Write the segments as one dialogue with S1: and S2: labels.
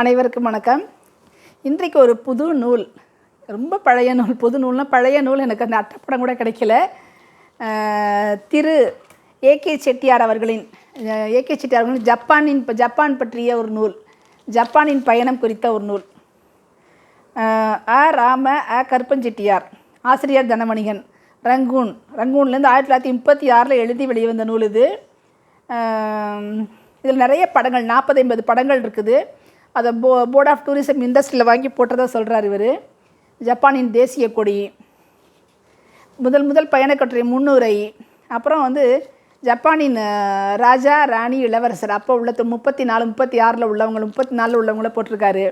S1: அனைவருக்கும் வணக்கம். இன்றைக்கு ஒரு புது நூல் ரொம்ப பழைய நூல் புது நூல்னால் பழைய நூல் எனக்கு அந்த அட்டைப்படம் கூட கிடைக்கல. திரு ஏகே செட்டியார் அவர்களின் ஏகே செட்டியார் அவர்களின் ஜப்பானின் இப்போ ஜப்பான் பற்றிய ஒரு நூல் ஜப்பானின் பயணம் குறித்த ஒரு நூல். அ ராம அ கருப்பஞ்செட்டியார் ஆசிரியர் தனமணிகன் ரங்கூன் ரங்கூன்லேருந்து ஆயிரத்தி தொள்ளாயிரத்தி முப்பத்தி ஆறில் எழுதி வெளிவந்த நூல் இது. இதில் நிறைய படங்கள் நாற்பது ஐம்பது படங்கள் இருக்குது. அதை போ போர்ட் ஆஃப் டூரிசம் இண்டஸ்ட்ரியில் வாங்கி போட்டதாக சொல்கிறார் இவர். ஜப்பானின் தேசிய கொடி. முதல் முதல் பயணக்கட்டுரை முன்னுரை அப்புறம் வந்து ஜப்பானின் ராஜா ராணி இளவரசர். அப்போ உள்ள முப்பத்தி நாலு முப்பத்தி ஆறில் உள்ளவங்க முப்பத்தி நாலில் உள்ளவங்கள போட்டிருக்காரு.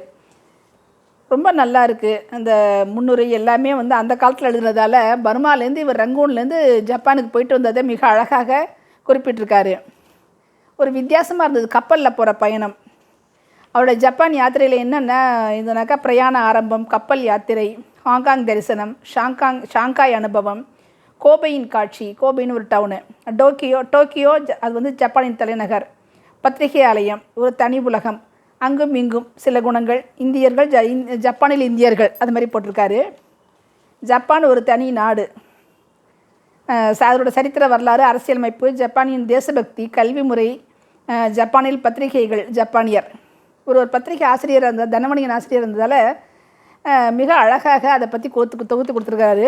S1: ரொம்ப நல்லா இருக்குது அந்த முன்னுரை எல்லாமே வந்து அந்த காலத்தில் எழுதுனதால் பர்மாலேருந்து இவர் ரங்கூன்லேருந்து ஜப்பானுக்கு போயிட்டு வந்ததை மிக அழகாக குறிப்பிட்டிருக்காரு. ஒரு வித்தியாசமாக இருந்தது. கப்பலில் போகிற பயணம். அவரோட ஜப்பான் யாத்திரையில் என்னென்ன இதுனாக்கா பிரயாண ஆரம்பம் கப்பல் யாத்திரை ஹாங்காங் தரிசனம் ஷாங்காங் ஷாங்காய் அனுபவம் கோபையின் காட்சி கோபைன்னு ஒரு டவுனு டோக்கியோ டோக்கியோ ஜ- அது வந்து ஜப்பானின் தலைநகர் பத்திரிகை ஆலயம் ஒரு தனி உலகம் அங்கும் இங்கும் சில குணங்கள் இந்தியர்கள் ஜ இந்- ஜப்பானில் இந்தியர்கள் அது மாதிரி போட்டிருக்காரு. ஜப்பான் ஒரு தனி நாடு. அதோட சரித்திர வரலாறு அரசியலமைப்பு ஜப்பானின் தேசபக்தி கல்வி முறை ஜப்பானில் பத்திரிகைகள் ஜப்பானியர். ஒரு ஒரு பத்திரிகை ஆசிரியர் இருந்த தனமணியன் ஆசிரியர் இருந்ததால் மிக அழகாக அதை பற்றி கோத்து தொகுத்து கொடுத்துருக்காரு.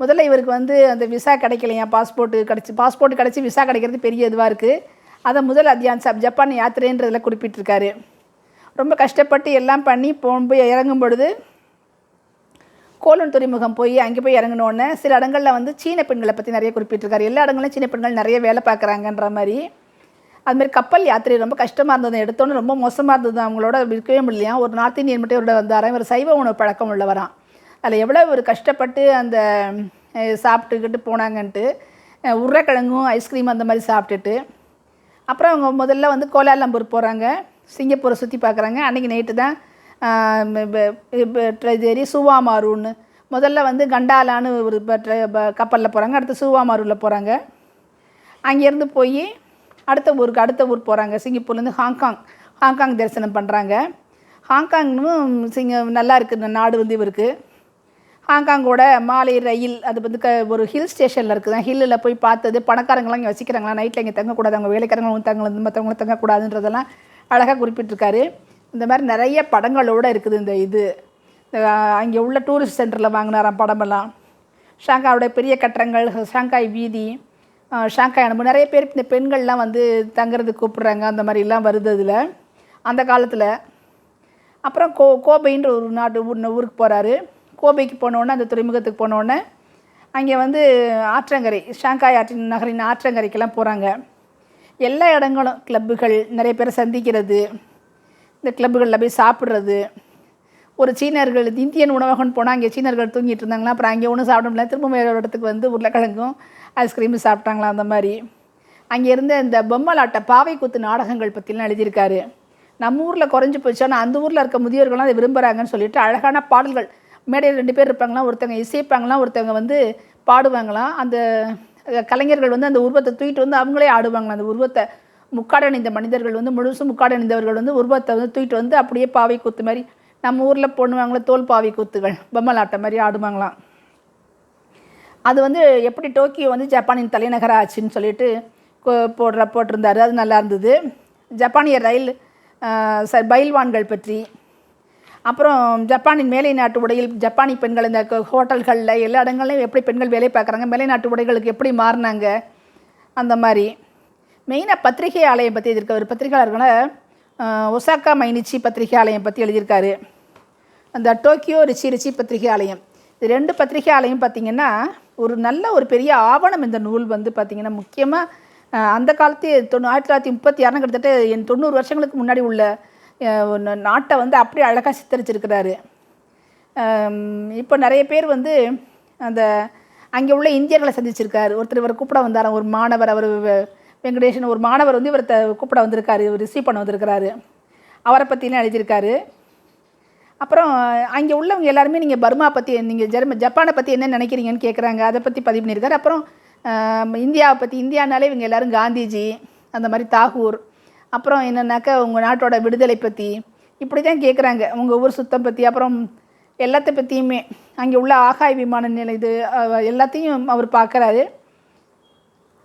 S1: முதல்ல இவருக்கு வந்து அந்த விசா கிடைக்கலையா பாஸ்போர்ட்டு கிடச்சி பாஸ்போர்ட் கிடச்சி விசா கிடைக்கிறது பெரிய இதுவாக இருக்குது அதை முதல் அத்தியான் சப் ஜப்பான் யாத்திரைன்றதில் குறிப்பிட்டிருக்காரு. ரொம்ப கஷ்டப்பட்டு எல்லாம் பண்ணி போய் இறங்கும் பொழுது கோலன் துறைமுகம் போய் அங்கே போய் இறங்கினோடனே சில இடங்களில் வந்து சீன பெண்களை பற்றி நிறைய குறிப்பிட்டிருக்காரு. எல்லா இடங்களிலும் சீன பெண்கள் நிறைய வேலை பார்க்குறாங்கன்ற மாதிரி. அதுமாதிரி கப்பல் யாத்திரை ரொம்ப கஷ்டமாக இருந்தது. எடுத்தோன்னே ரொம்ப மோசமாக இருந்தது. அவங்களோட இருக்கவே முடியலையா? ஒரு நார்த் இந்தியன் மட்டும் இவரோட வந்தாராம் இவர் சைவ உணவு பழக்கம் உள்ளவராம் அதில் எவ்வளோ ஒரு கஷ்டப்பட்டு அந்த சாப்பிட்டுக்கிட்டு போனாங்கன்ட்டு உருளைக்கிழங்கும் ஐஸ்கிரீம் அந்த மாதிரி சாப்பிட்டுட்டு அப்புறம் அவங்க முதல்ல வந்து கோலாலம்பூர் போகிறாங்க சிங்கப்பூரை சுற்றி பார்க்குறாங்க அன்றைக்கி நைட்டு தான் இது சுவாமாருன்னு முதல்ல வந்து கண்டாலான்னு ஒரு கப்பலில் போகிறாங்க அடுத்து சுவாமாரூரில் போகிறாங்க அங்கேருந்து போய் அடுத்த ஊருக்கு அடுத்த ஊர் போகிறாங்க சிங்கப்பூர்லேருந்து ஹாங்காங் ஹாங்காங் தரிசனம் பண்ணுறாங்க ஹாங்காங்னும் சிங்க நல்லா இருக்குது இந்த நாடு வந்து இவருக்கு. ஹாங்காங்கோட மாலை ரயில் அது வந்து க ஒரு ஹில் ஸ்டேஷனில் இருக்குது. ஹில்லில் போய் பார்த்தது பணக்காரங்களாம் இங்கே வசிக்கிறாங்களா? நைட்டில் இங்கே தங்கக்கூடாது. அவங்க வேலைக்காரங்களும் தங்க மற்றவங்களும் தங்கக்கூடாதுன்றதெல்லாம் அழகாக குறிப்பிட்டிருக்காரு. இந்த மாதிரி நிறைய படங்களோடு இருக்குது இந்த இது. அங்கே உள்ள டூரிஸ்ட் சென்டரில் வாங்கினாராம் படமெல்லாம். ஷாங்காயோட பெரிய கட்டடங்கள் ஷாங்காய் வீதி. ஷாங்காய் அனுபவம். நிறைய பேர் இந்த பெண்கள்லாம் வந்து தங்குறது கூப்பிட்றாங்க. அந்த மாதிரிலாம் வருது அதில். அந்த காலத்தில். அப்புறம் கோ கோபைன்ற ஒரு நாட்டு ஊர் ஊருக்கு போகிறாரு கோபைக்கு போனோடனே அந்த துறைமுகத்துக்கு போனோடனே அங்கே வந்து ஆற்றங்கரை ஷாங்காய் ஆற்றின் நகரின் ஆற்றங்கரைக்கெல்லாம் போகிறாங்க எல்லா இடங்களும் கிளப்புகள் நிறைய பேரை சந்திக்கிறது. இந்த கிளப்புகளில் போய் சாப்பிட்றது. ஒரு சீனர்கள் இந்தியன் உணவகம் போனால் அங்கே சீனர்கள் தூங்கிட்டு இருந்தாங்களா? அப்புறம் அங்கே ஒன்றும் சாப்பிட முடியல. திரும்ப வேறு இடத்துக்கு வந்து உருளைக்கிழங்கும் ஐஸ்கிரீமும் சாப்பிட்டாங்களா அந்த மாதிரி. அங்கே இருந்த இந்த பொம்மலாட்ட பாவை கூத்து நாடகங்கள் பற்றிலாம் எழுதியிருக்காரு. நம்ம ஊரில் குறைஞ்சி போச்சு. ஆனால் அந்த ஊரில் இருக்க முதியோர்கள்லாம் அதை விரும்புகிறாங்கன்னு சொல்லிட்டு அழகான பாடல்கள். மேடையில் ரெண்டு பேர் இருப்பாங்களாம் ஒருத்தவங்க இசைப்பாங்களாம் ஒருத்தவங்க வந்து பாடுவாங்களாம். அந்த கலைஞர்கள் வந்து அந்த உருவத்தை தூக்கிட்டு வந்து அவங்களே ஆடுவாங்களாம். அந்த உருவத்தை முக்காடணிந்த மனிதர்கள் வந்து முழுசும் முக்காடணிந்தவர்கள் வந்து உருவத்தை வந்து தூக்கிட்டு வந்து அப்படியே பாவை கூத்து மாதிரி நம்ம ஊரில் போடுவாங்களே தோல் பாவி கூத்துகள். பொம்மலாட்டம் மாதிரி ஆடுவாங்களாம். அது வந்து எப்படி டோக்கியோ வந்து ஜப்பானின் தலைநகரம் ஆச்சுன்னு சொல்லிட்டு போடுற போட்டிருந்தாரு. அது நல்லா இருந்தது. ஜப்பானிய ரயில் ச பயில்வான்கள் பற்றி. அப்புறம் ஜப்பானின் மேலை நாட்டு உடையில் ஜப்பானி பெண்கள் இந்த ஹோட்டல்களில் எல்லா இடங்கள்லையும் எப்படி பெண்கள் வேலை பார்க்குறாங்க மேலை நாட்டு உடைகளுக்கு எப்படி மாறினாங்க அந்த மாதிரி. மெயினாக பத்திரிகை ஆலயம் பற்றி எழுதியிருக்க ஒரு பத்திரிகையாளர்களை ஒசாக்கா மைனிச்சி பத்திரிகை ஆலயம் பற்றி எழுதியிருக்காரு. அந்த டோக்கியோ ரிச்சி ரிச்சி பத்திரிகையாலயம். இது ரெண்டு பத்திரிகையாலயம் பார்த்திங்கன்னா ஒரு நல்ல ஒரு பெரிய ஆவணம் இந்த நூல் வந்து பார்த்திங்கன்னா முக்கியமாக அந்த காலத்து தொண்ணூ ஆயிரத்தி தொள்ளாயிரத்தி முப்பத்தி ஆறுனா கிட்டத்தட்ட என் தொண்ணூறு வருஷங்களுக்கு முன்னாடி உள்ள நாட்டை வந்து அப்படியே அழகாக சித்தரிச்சிருக்கிறாரு. இப்போ நிறைய பேர் வந்து அந்த அங்கே உள்ள இந்தியர்களை சந்திச்சிருக்காரு. ஒருத்தர் இவர் கூப்பிட வந்தாராம். ஒரு மாணவர் அவர் வெங்கடேஷன் ஒரு மாணவர் வந்து இவரை த- கூப்பிட வந்திருக்காரு ரிசீவ் பண்ண வந்திருக்கிறாரு. அவரை பற்றிலாம் எழுதியிருக்காரு. அப்புறம் அங்கே உள்ளவங்க எல்லாருமே நீங்கள் பர்மா பற்றி நீங்கள் ஜெர்ம ஜப்பானை பற்றி என்ன நினைக்கிறீங்கன்னு கேட்குறாங்க அதை பற்றி பதிவு பண்ணியிருக்காரு. அப்புறம் இந்தியாவை பற்றி இந்தியானாலே இவங்க எல்லோரும் காந்திஜி அந்த மாதிரி தாகூர். அப்புறம் என்னென்னாக்கா உங்கள் நாட்டோட விடுதலை பற்றி இப்படி தான் கேட்குறாங்க உங்கள் ஊர் சுத்தம் பற்றி அப்புறம் எல்லாத்த பற்றியுமே அங்கே உள்ள ஆகாய விமான நிலை இது எல்லாத்தையும் அவர் பார்க்குறாரு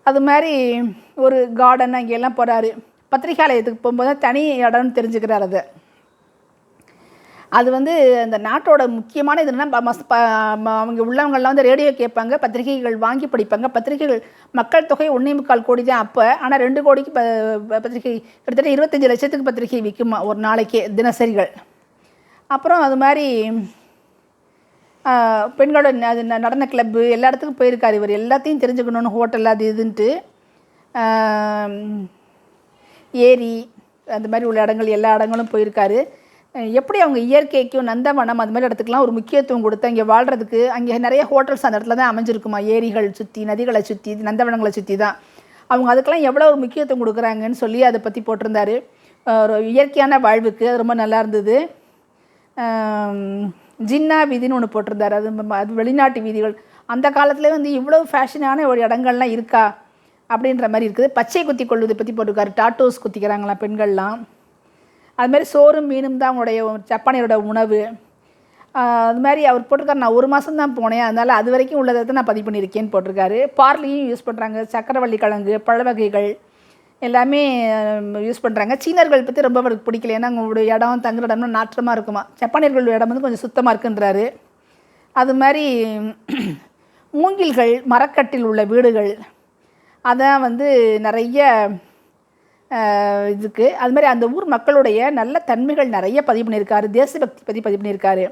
S1: அது மாதிரி ஒரு கார்டன் அங்கெல்லாம் போகிறாரு பத்திரிகாலயத்துக்கு போகும்போது தான் தனி இடம்னு தெரிஞ்சுக்கிறார் அதை. அது வந்து அந்த நாட்டோட முக்கியமான இதுனா மஸ் ப அவங்க உள்ளவங்கள்லாம் வந்து ரேடியோ கேட்பாங்க பத்திரிகைகள் வாங்கி படிப்பாங்க. பத்திரிகைகள் மக்கள் தொகை ஒன்றே முக்கால் கோடி தான் அப்போ. ஆனால் ரெண்டு கோடிக்கு ப பத்திரிகை கிட்டத்தட்ட இருபத்தஞ்சி லட்சத்துக்கு பத்திரிகை விற்குமா ஒரு நாளைக்கே தினசரிகள். அப்புறம் அது மாதிரி பெண்களோட அது ந- நடன கிளப்பு எல்லா இடத்துக்கும் போயிருக்காரு இவர். எல்லாத்தையும் தெரிஞ்சுக்கணும்னு ஹோட்டல் அது இதுன்ட்டு. ஏரி அந்த மாதிரி உள்ள இடங்கள் எல்லா இடங்களும் போயிருக்காரு. எப்படி அவங்க இயற்கைக்கும் நந்தவனம் அது மாதிரி இடத்துக்குலாம் ஒரு முக்கியத்துவம் கொடுத்து அங்கே வாழ்கிறதுக்கு அங்கே நிறைய ஹோட்டல்ஸ் அந்த இடத்துல தான் அமைஞ்சிருக்குமா? ஏரிகள் சுற்றி நதிகளை சுற்றி நந்தவனங்களை சுற்றி தான். அவங்க அதுக்கெல்லாம் எவ்வளோ ஒரு முக்கியத்துவம் கொடுக்குறாங்கன்னு சொல்லி அதை பற்றி போட்டிருந்தாரு. ஒரு இயற்கையான வாழ்வுக்கு அது ரொம்ப நல்லா இருந்தது. ஜின்னா வீதின்னு ஒன்று போட்டிருந்தாரு. அது அது வெளிநாட்டு வீதிகள். அந்த காலத்திலே வந்து இவ்வளோ ஃபேஷனான ஒரு இடங்கள்லாம் இருக்கா? அப்படின்ற மாதிரி இருக்குது. பச்சை குத்தி கொள்வதை பற்றி போட்டிருக்காரு. டாட்டோஸ் குத்திக்கிறாங்களாம் பெண்கள்லாம். அது மாதிரி சோறும் மீனும் தான் அவங்களுடைய ஜப்பானியரோட உணவு. அது மாதிரி அவர் போட்டிருக்காரு. நான் ஒரு மாதம் தான் போனேன். அதனால் அது வரைக்கும் உள்ளதை தான் நான் பதிவு பண்ணியிருக்கேன்னு போட்டிருக்காரு. பார்லியும் யூஸ் பண்ணுறாங்க சக்கரவள்ளி கிழங்கு பழ வகைகள். எல்லாமே யூஸ் பண்ணுறாங்க சீனர்கள் பற்றி ரொம்ப அவருக்கு பிடிக்கல. ஏன்னா அவங்களுடைய இடம் தங்குற இடம்னா நாற்றமாக இருக்குமா? ஜப்பானியர்கள் இடம் வந்து கொஞ்சம் சுத்தமாக இருக்குன்றாரு. அது மாதிரி மூங்கில்கள் மரக்கட்டில் உள்ள வீடுகள் அதான் வந்து நிறைய இதுக்கு. அது மாதிரி அந்த ஊர் மக்களுடைய நல்ல தன்மைகள் நிறைய பதிவு பண்ணியிருக்காரு. தேசபக்தி பற்றி பதிவு பண்ணியிருக்காரு.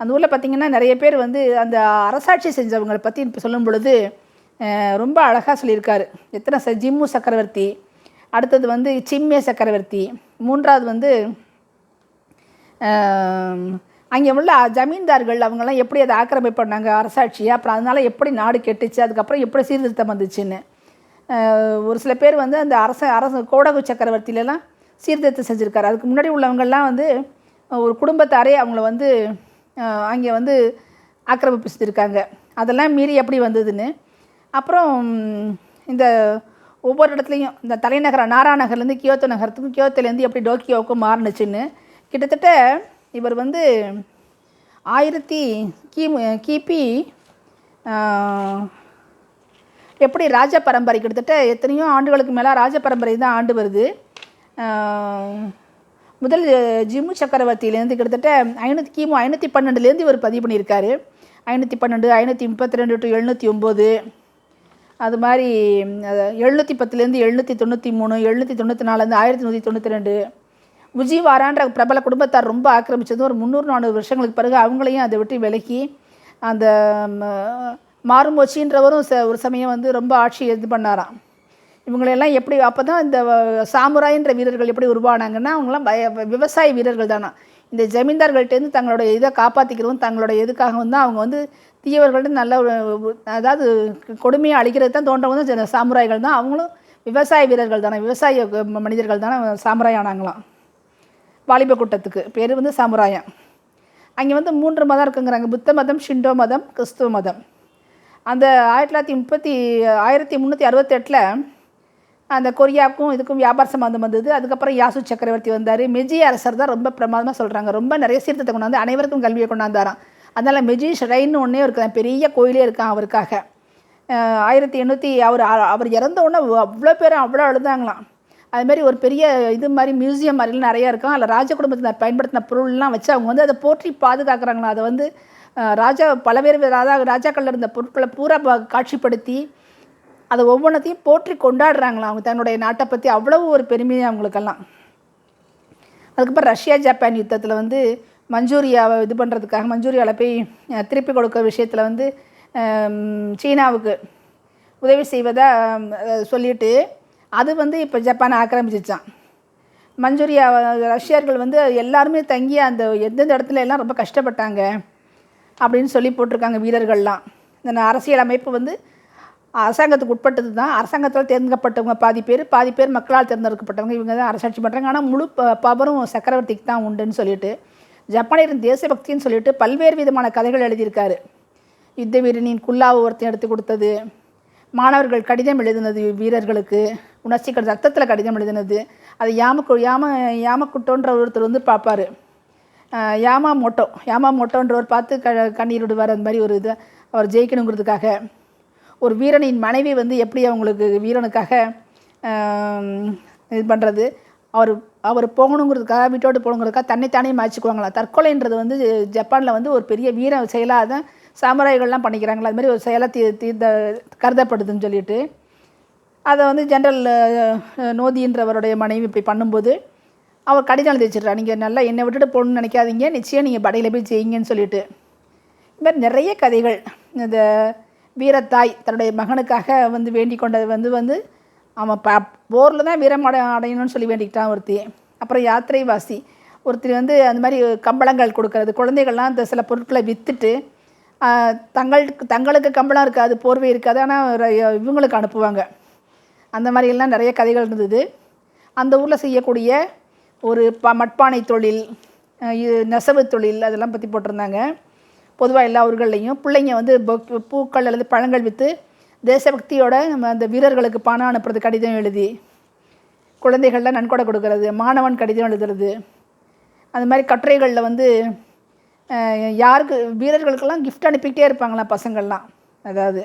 S1: அந்த ஊரில் பார்த்திங்கன்னா நிறைய பேர் வந்து அந்த அரசாட்சி செஞ்சவங்களை பற்றி இப்போ சொல்லும் பொழுது ரொம்ப அழகாக சொல்லியிருக்காரு. எத்தனை ச ஜிம்மு சக்கரவர்த்தி அடுத்தது வந்து சிம்மே சக்கரவர்த்தி. மூன்றாவது வந்து அங்கே உள்ள ஜமீன்தார்கள் அவங்கெல்லாம் எப்படி அதை ஆக்கிரமிப்பு பண்ணாங்க அரசாட்சியை? அப்புறம் அதனால எப்படி நாடு கெட்டுச்சு? அதுக்கப்புறம் எப்படி சீர்திருத்தம் வந்துச்சுன்னு. ஒரு சில பேர் வந்து அந்த அரச அரசு கோடகு சக்கரவர்த்தியிலலாம் சீர்திருத்தம் செஞ்சுருக்காரு. அதுக்கு முன்னாடி உள்ளவங்கள்லாம் வந்து ஒரு குடும்பத்தாரே அவங்கள வந்து அங்கே வந்து ஆக்கிரமிப்பு செஞ்சுருக்காங்க அதெல்லாம் மீறி எப்படி வந்ததுன்னு. அப்புறம் இந்த ஒவ்வொரு இடத்துலையும் இந்த தலைநகர நாரா நகர்லேருந்து கியோத்தோ நகரத்துக்கும் கியோத்தோலேருந்து எப்படி டோக்கியோவுக்கும் மாறுனுச்சுன்னு கிட்டத்தட்ட இவர் வந்து ஆயிரத்தி கிமு கிபி எப்படி ராஜ பரம்பரை கிட்டத்தட்ட எத்தனையோ ஆண்டுகளுக்கு மேலே ராஜ பரம்பரை தான் ஆண்டு வருது. முதல் ஜிம்மு சக்கரவர்த்தியிலேருந்து கிட்டத்தட்ட ஐநூற்றி கிமு ஐநூற்றி பன்னெண்டுலேருந்து இவர் பதிவு பண்ணியிருக்காரு. ஐநூற்றி பன்னெண்டு ஐநூற்றி முப்பத்தி ரெண்டு டு எழுநூற்றி ஒம்பது. அது மாதிரி எழுநூற்றி பத்துலேருந்து எழுநூற்றி தொண்ணூற்றி மூணு எழுநூற்றி தொண்ணூற்றி நாலுலேருந்து ஆயிரத்தி நூற்றி தொண்ணூற்றி ரெண்டு உஜிவாரான்ற பிரபல குடும்பத்தார் ரொம்ப ஆக்கிரமித்ததும் ஒரு முந்நூறு நானூறு வருஷங்களுக்கு பிறகு அவங்களையும் அதை விட்டு விலக்கி அந்த ம- மாறுமோச்சின்றவரும் ச ஒரு சமயம் வந்து ரொம்ப ஆட்சி இது பண்ணாராம். இவங்களெல்லாம் எப்படி அப்போ தான் இந்த வ- சாமுராயின்ற வீரர்கள் எப்படி உருவானாங்கன்னா அவங்களாம் பய விவசாய வீரர்கள் தானா. இந்த ஜமீன்தார்கள்ட்டேருந்து தங்களுடைய இதை காப்பாற்றிக்கிறவும் தங்களோட எதுக்காகவும் தான் அவங்க வந்து தீயவர்கள்ட்ட நல்ல அதாவது கொடுமையை அழிக்கிறது தான் தோன்றவங்க ஜன- சாமுராய்கள் தான். அவங்களும் விவசாய வீரர்கள் தானே விவசாய மனிதர்கள் தானே சாமுராய் ஆனாங்களாம். வாலிப கூட்டத்துக்கு. பேர் வந்து சாமுராயம் அங்கே வந்து மூன்று மதம் இருக்குங்கிறாங்க. புத்த மதம் ஷிண்டோ மதம் கிறிஸ்துவ மதம். அந்த ஆயிரத்தி தொள்ளாயிரத்தி முப்பத்தி ஆயிரத்தி முந்நூற்றி அறுபத்தெட்டில் அந்த கொரியாவுக்கும் இதுக்கும் வியாபார சம்பந்தம் வந்தது. அதுக்கப்புறம் யாசு சக்கரவர்த்தி வந்தார். மெஜி அரசர் தான் ரொம்ப பிரமாதமாக சொல்கிறாங்க ரொம்ப நிறைய சீர்திருத்தத்தை கொண்டாந்து அனைவருக்கும் கல்வியை கொண்டாந்தாராம். அதனால் மெஜி ஷ்ரைன்னு ஒன்றே இருக்குது பெரிய கோயிலே இருக்கான் அவருக்காக. ஆயிரத்தி எண்ணூற்றி அவர் அவர் இறந்த உடனே அவ்வளோ பேர் அவ்வளோ அழுதாங்களாம். அதுமாதிரி ஒரு பெரிய இது மாதிரி மியூசியம் மாதிரிலாம் நிறையா இருக்கும். அதில் ராஜ குடும்பத்தினர் பயன்படுத்தின பொருள்லாம் வச்சு அவங்க வந்து அதை போற்றி பாதுகாக்கிறாங்களா அதை வந்து ராஜா பல பேர் ராஜா ராஜாக்களில் இருந்த பொருட்களை பூரா காட்சிப்படுத்தி அதை ஒவ்வொன்றத்தையும் போற்றி கொண்டாடுறாங்களாம் அவங்க தன்னுடைய நாட்டை பற்றி அவ்வளவு ஒரு பெருமையாக அவங்களுக்கெல்லாம். அதுக்கப்புறம் ரஷ்யா ஜப்பான் யுத்தத்தில் வந்து மஞ்சூரியாவை இது பண்ணுறதுக்காக மஞ்சூரியாவில் போய் திருப்பி கொடுக்க விஷயத்தில் வந்து சீனாவுக்கு உதவி செய்வதாக சொல்லிட்டு அது வந்து இப்போ ஜப்பான் ஆக்கிரமிச்சிச்சான் மஞ்சூரியா ரஷ்யர்கள் வந்து எல்லாருமே தங்கி அந்த எந்தெந்த இடத்துல எல்லாம் ரொம்ப கஷ்டப்பட்டாங்க அப்படின்னு சொல்லி போட்டிருக்காங்க வீரர்கள்லாம். இந்த அரசியல் அமைப்பு வந்து அரசாங்கத்துக்கு உட்பட்டது தான் அரசாங்கத்தால் தேர்ந்தெடுக்கப்பட்டவங்க பாதி பேர் பாதி பேர் மக்களால் தேர்ந்தெடுக்கப்பட்டவங்க இவங்க தான் அரசாட்சி பண்ணுறாங்க ஆனால் முழு பவரும் சக்கரவர்த்திக்கு தான் உண்டுன்னு சொல்லிட்டு ஜப்பானியரின் தேசபக்தின்னு சொல்லிட்டு பல்வேறு விதமான கதைகள் எழுதியிருக்காரு. யுத்த வீரனின் குல்லாவை ஒருத்தன் எடுத்து கொடுத்தது மாணவர்கள் கடிதம் எழுதினது வீரர்களுக்கு உணர்ச்சிகள் ரத்தத்தில் கடிதம் எழுதினது அது யாமக்கு யாம யாமக்குட்டோன்ற ஒருத்தர் வந்து பார்ப்பார். யாமா மோட்டோ யாமா மோட்டோன்றவர் பார்த்து க கண்ணீர் விடுவார் அந்த மாதிரி ஒரு இது அவர் ஜெயிக்கணுங்கிறதுக்காக. ஒரு வீரனின் மனைவி வந்து எப்படி அவங்களுக்கு வீரனுக்காக இது பண்ணுறது அவர் அவர் போகணுங்கிறதுக்காக வீட்டோடு போகணுங்கிறதுக்காக தன்னைத்தானே மாய்ச்சிக்குவாங்களாம் தற்கொலைன்றது வந்து ஜப்பானில் வந்து ஒரு பெரிய வீர செயலாக தான் சாமுராய்கள்லாம் பண்ணிக்கிறாங்களா? அது மாதிரி ஒரு செயலாக தீ தீர்ந்த கருதப்படுதுன்னு சொல்லிட்டு. அதை வந்து ஜென்ரல் நோதின்றவருடைய மனைவி இப்படி பண்ணும்போது அவர் கடிதம் எழுதி வச்சிடுறா. நீங்கள் நல்லா என்னை விட்டுட்டு போகணும்னு நினைக்காதீங்க. நிச்சயம் நீங்கள் படையில் போய் செய்யுங்கன்னு சொல்லிட்டு. இது மாதிரி நிறைய கதைகள். இந்த வீரத்தாய் தன்னுடைய மகனுக்காக வந்து வேண்டிக் கொண்டது வந்து வந்து அவன் ப போரில் தான் வீரம் அடை அடையணும்னு சொல்லி வேண்டிக்கிட்டான் ஒருத்தி. அப்புறம் யாத்திரைவாசி ஒருத்தர் வந்து அந்த மாதிரி கம்பளங்கள் கொடுக்கறது. குழந்தைகள்லாம் அந்த சில பொருட்களை விற்றுட்டு தங்களுக்கு தங்களுக்கு கம்பளம் இருக்காது போர்வை இருக்காது ஆனால் இவங்களுக்கு அனுப்புவாங்க. அந்த மாதிரியெல்லாம் நிறைய கதைகள் இருந்தது. அந்த ஊரில் செய்யக்கூடிய ஒரு ப மட்பானை தொழில் இது நெசவு தொழில் அதெல்லாம் பற்றி போட்டிருந்தாங்க. பொதுவாக எல்லா ஊர்கள்லையும். பிள்ளைங்க வந்து பூக்கள் அல்லது பழங்கள் விற்று தேசபக்தியோட நம்ம அந்த வீரர்களுக்கு பணம் அனுப்புறது கடிதம் எழுதி குழந்தைகள்லாம் நன்கொடை கொடுக்கறது மாணவன் கடிதம் எழுதுறது அந்த மாதிரி கட்டுரைகளில் வந்து யாருக்கு வீரர்களுக்கெல்லாம் கிஃப்ட் அனுப்பிக்கிட்டே இருப்பாங்களாம் பசங்கள்லாம் அதாவது.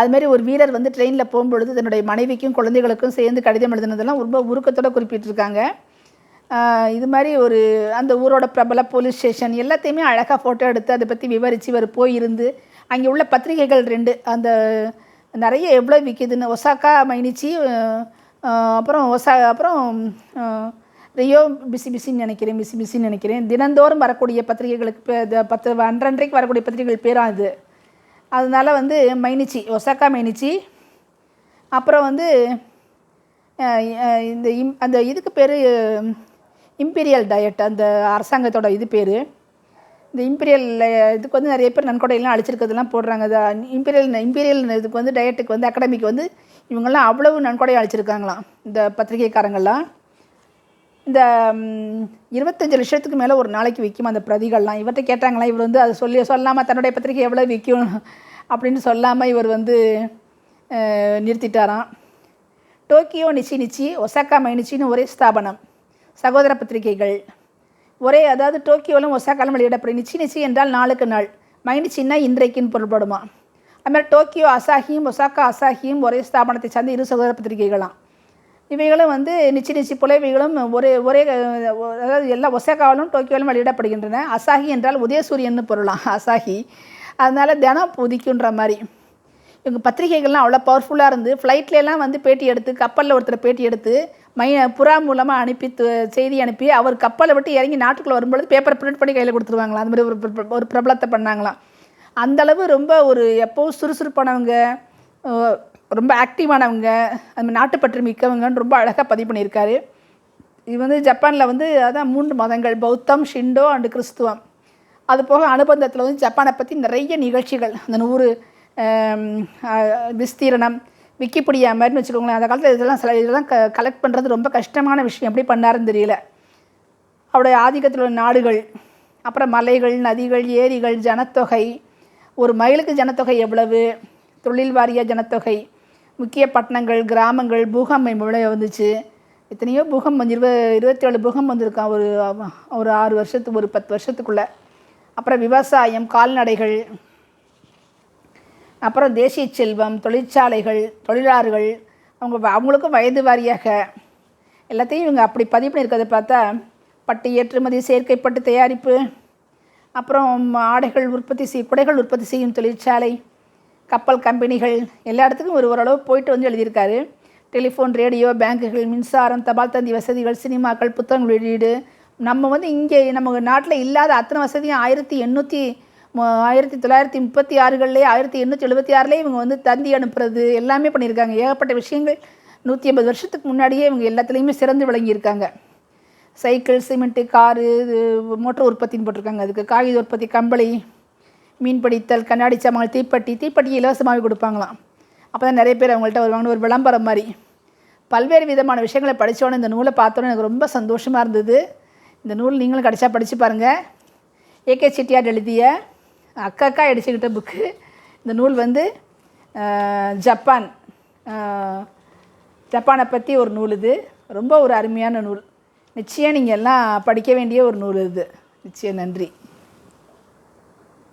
S1: அதுமாரி ஒரு வீரர் வந்து ட்ரெயினில் போகும்பொழுது தன்னுடைய மனைவிக்கும் குழந்தைகளுக்கும் சேர்ந்து கடிதம் எழுதுனதெல்லாம் ரொம்ப உருக்கத்தோட குறிப்பிட்டிருக்காங்க. இது மாதிரி ஒரு அந்த ஊரோட பிரபல போலீஸ் ஸ்டேஷன் எல்லாத்தையுமே அழகாக ஃபோட்டோ எடுத்து அதை பற்றி விவரித்து இவர் போயிருந்து அங்கே உள்ள பத்திரிகைகள் ரெண்டு. அந்த நிறைய எவ்வளோ விற்கிதுன்னு ஒசாக்கா மைனிச்சி அப்புறம் ஒசா அப்புறம் ரியோ பிசி பிசின்னு நினைக்கிறேன் பிசி பிசின்னு நினைக்கிறேன். தினந்தோறும் வரக்கூடிய பத்திரிகைகளுக்கு பத்து அன்றன்றைக்கு வரக்கூடிய பத்திரிகைகள் பேராக அது அதனால வந்து மைனிச்சி ஒசாக்கா மைனிச்சி அப்புறம் வந்து இந்த இம் அந்த இதுக்கு பேர் இம்பீரியல் டயட் அந்த அரசாங்கத்தோட இது பேர். இந்த இம்பீரியல் இதுக்கு வந்து நிறைய பேர் நன்கொடையெல்லாம் அழிச்சிருக்கிறதுலாம் போடுறாங்க. இம்பீரியல் இம்பீரியல் இதுக்கு வந்து டயட்டுக்கு வந்து அகாடமிக்கு வந்து இவங்கெல்லாம் அவ்வளவு நன்கொடை அழிச்சிருக்காங்களாம் இந்த பத்திரிகைக்காரங்கள்லாம் இந்த இருபத்தஞ்சி இருபத்தஞ்சு லட்சத்துக்கு மேலே ஒரு நாளைக்கு விற்கும் அந்த பிரதிகள்லாம். இவர்கிட்ட கேட்டாங்களா இவர் வந்து அதை சொல்லி சொல்லாமல் தன்னுடைய பத்திரிகை எவ்வளோ விற்கும் அப்படின்னு சொல்லாமல் இவர் வந்து நிறுத்திட்டாராம். டோக்கியோ நிச்சி நிச்சி ஒசாக்கா மைனிச்சின்னு ஒரே ஸ்தாபனம். சகோதர பத்திரிகைகள். ஒரே அதாவது டோக்கியோவிலும் ஒசாக்காலும் வெளியிடப்படும். நிச்சி நிச்சி என்றால் நாளுக்கு நாள். மைனிச்சின்னா இன்றைக்குன்னு பொருள்படுமா? அதுமாதிரி டோக்கியோ அசாஹியும் ஒசாக்கா அசாஹியும் ஒரே ஸ்தாபனத்தை சார்ந்த இரு சகோதர பத்திரிகைகளாம் இவைகளும் வந்து நிச்சி நிச்சி போல ஒரே ஒரே அதாவது எல்லா ஒசாக்காவிலும் டோக்கியோவிலும் வெளியிடப்படுகின்றன. அசாஹி என்றால் உதயசூரியன்னு பொருளாம். அசாஹி. அதனால் தினம் புதிக்குன்ற மாதிரி. இவங்க பத்திரிகைகள்லாம் அவ்வளோ பவர்ஃபுல்லாக இருந்து ஃப்ளைட்லலாம் வந்து பேட்டி எடுத்து கப்பலில் ஒருத்தர் பேட்டி எடுத்து மை புறா மூலமாக அனுப்பி செய்தி அனுப்பி அவர் கப்பலை விட்டு இறங்கி நாட்டுக்குள்ளே வரும்பொழுது பேப்பர் பிரிண்ட் பண்ணி கையில் கொடுத்துருவாங்களா அந்த மாதிரி ஒரு ஒரு பிரபலத்தை பண்ணாங்களாம். அந்தளவு ரொம்ப ஒரு எப்போவும் சுறுசுறுப்பானவங்க ரொம்ப ஆக்டிவானவங்க அந்த நாட்டுப்பற்று மிக்கவங்கன்னு ரொம்ப அழகாக பதிவு பண்ணியிருக்காரு. இது வந்து ஜப்பானில் வந்து அதான் மூன்று மதங்கள் பௌத்தம் ஷிண்டோ அண்டு கிறிஸ்துவம். அது போக அனுபந்தத்தில் வந்து ஜப்பானை பற்றி நிறைய நிகழ்ச்சிகள் அந்த நூறு விஸ்தீரணம் அஹ், விஸ்தீரணம் மாதிரின்னு வச்சுக்கோங்களேன். அந்த காலத்தில் இதெல்லாம் சில இதெல்லாம் க கலெக்ட் பண்ணுறது ரொம்ப கஷ்டமான விஷயம். எப்படி பண்ணாருன்னு தெரியல. அவருடைய ஆதிக்கத்தில் உள்ள நாடுகள் அப்புறம் மலைகள் நதிகள் ஏரிகள் ஜனத்தொகை. ஒரு மைலுக்கு ஜனத்தொகை எவ்வளவு? தொழில் வாரிய ஜனத்தொகை. முக்கிய பட்டணங்கள் கிராமங்கள் பூகம்பம் எவ்வளோ வந்துச்சு? எத்தனையோ பூகம் வந்து இருபது இருபத்தி ஏழு பூகம் வந்திருக்கான் ஒரு ஒரு ஆறு வருஷத்துக்கு ஒரு பத்து வருஷத்துக்குள்ளே. அப்புறம் விவசாயம் கால்நடைகள் அப்புறம் தேசிய செல்வம் தொழிற்சாலைகள் தொழிலாளர்கள் அவங்க வ- அவங்களுக்கும் வயது வாரியாக எல்லாத்தையும் இவங்க அப்படி பதிவு பண்ணியிருக்கிறத பார்த்தா பட்டு ஏற்றுமதி செயற்கை பட்டு தயாரிப்பு அப்புறம் ஆடைகள் உற்பத்தி செய் குடைகள் உற்பத்தி செய்யும் தொழிற்சாலை கப்பல் கம்பெனிகள் எல்லா இடத்துக்கும் ஒரு ஓரளவு போயிட்டு வந்து எழுதியிருக்காரு. டெலிஃபோன் ரேடியோ பேங்குகள் மின்சாரம் தபால் தந்தி வசதிகள் சினிமாக்கள் புத்தகங்கள் வெளியீடு. நம்ம வந்து இங்கே நம்ம நாட்டில் இல்லாத அத்தனை வசதியும் ஆயிரத்தி எண்ணூற்றி ஆயிரத்தி தொள்ளாயிரத்தி முப்பத்தி ஆறுகள்லேயே ஆயிரத்தி எண்ணூற்றி எழுபத்தி ஆறுலேயே இவங்க வந்து தந்தி அனுப்புறது எல்லாமே பண்ணியிருக்காங்க. ஏகப்பட்ட விஷயங்கள் நூற்றி ஐம்பது வருஷத்துக்கு முன்னாடியே இவங்க எல்லாத்துலேயுமே சிறந்து விளங்கியிருக்காங்க. சைக்கிள் சிமெண்ட்டு காரு இது மோட்டர் உற்பத்தின்னு போட்டிருக்காங்க. அதுக்கு காகித உற்பத்தி கம்பளி மீன் பிடித்தல் கண்ணாடி சாமான் தீப்பெட்டி தீப்பெட்டி இலவசமாகவே கொடுப்பாங்களாம். அப்போ தான் நிறைய பேர் அவங்கள்ட்ட வருவாங்கன்னு ஒரு விளம்பரம் மாதிரி. பல்வேறு விதமான விஷயங்களை படித்தோன்னே இந்த நூலை பார்த்தோன்னே எனக்கு ரொம்ப சந்தோஷமாக இருந்தது. இந்த நூல் நீங்களும் கிடச்சா படித்து பாருங்கள் ஏகே செட்டியார் எழுதிய அக்கா அக்கா அடிச்சுக்கிட்ட புக்கு இந்த நூல் வந்து ஜப்பான். ஜப்பானை பற்றி ஒரு நூல் இது. ரொம்ப ஒரு அருமையான நூல். நிச்சயம் நீங்கள் எல்லாம் படிக்க வேண்டிய ஒரு நூல் இது. நிச்சயம் நன்றி.